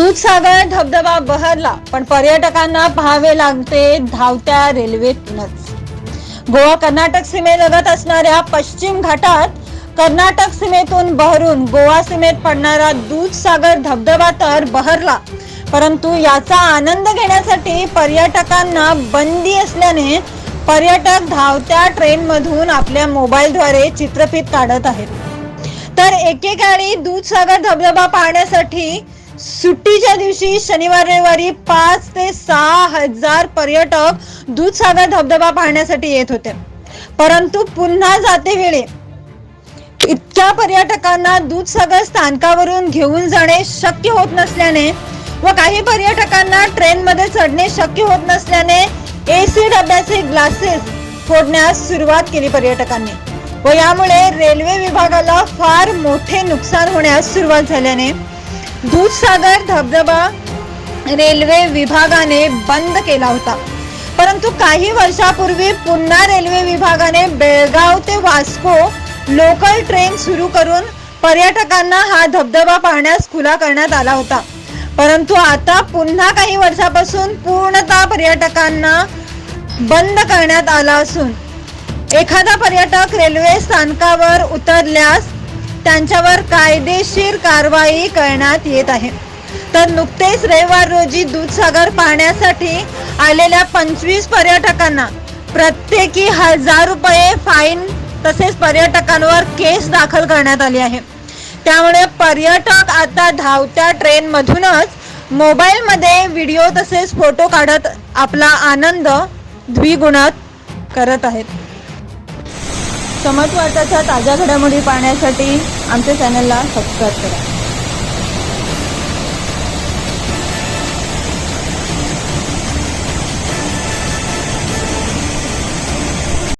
दूधसागर धबधबा बहरला पण पर्यटकांना पाहावे लागते धावत्या रेल्वेतूनच. गोवा कर्नाटक सीमेलगत असणाऱ्या पश्चिम घाटात कर्नाटक सीमेतून बहरून गोवा सीमेत पडणारा दूधसागर धबधबा तर बहरला परंतु याचा आनंद घेण्यासाठी पर्यटकांना बंदी असल्याने पर्यटक धावत्या ट्रेनमधून आपल्या मोबाईलद्वारे चित्रफित काढत आहेत. तर एकेकाळी दूधसागर धबधबा पाहण्यासाठी सुट्टीच्या दिवशी शनिवार रविवारी पाच ते सहा हजार पर्यटक दूधसागर धबधबा पाहण्यासाठी येत होते. परंतु पुन्हा जाते वेळी. इतक्या पर्यटकांना दूधसागर स्थानकावरून घेऊन जाणे शक्य होत नसल्याने व काही पर्यटकांना ट्रेनमध्ये चढणे शक्य होत नसल्याने एसी डब्याचे ग्लासेस फोडण्यास सुरुवात केली पर्यटकांनी व यामुळे रेल्वे विभागाला फार मोठे नुकसान होण्यास सुरुवात झाल्याने दूधसागर धबधबा रेल्वे विभागाने बंद केला होता. परंतु काही वर्षापूर्वी पुन्हा रेल्वे विभागाने बेळगाव ते वास्को लोकल ट्रेन सुरू करून पर्यटकांना हा धबधबा पाहण्यास खुला करण्यात आला होता. परंतु आता पुन्हा काही वर्षापासून पूर्णतः पर्यटकांना बंद करण्यात आला असून एखादा पर्यटक रेल्वे स्थानकावर उतरल्यास त्यांच्यावर कायदेशीर कारवाई करण्यात येत आहे. तर नुकतेच रविवार रोजी दूधसागर पाहण्यासाठी आलेल्या पंचवीस पर्यटकांना प्रत्येकी हजार रुपये फाईन तसेच पर्यटकांवर केस दाखल करण्यात आली आहे. त्यामुळे पर्यटक आता धावत्या ट्रेनमधूनच मोबाईलमध्ये व्हिडिओ तसेच फोटो काढत आपला आनंद द्विगुणात करत आहेत. समाज वार्ताच्या ताज्या घडामोडी पाहण्यासाठी आमच्या चॅनलला सबस्क्राईब करा.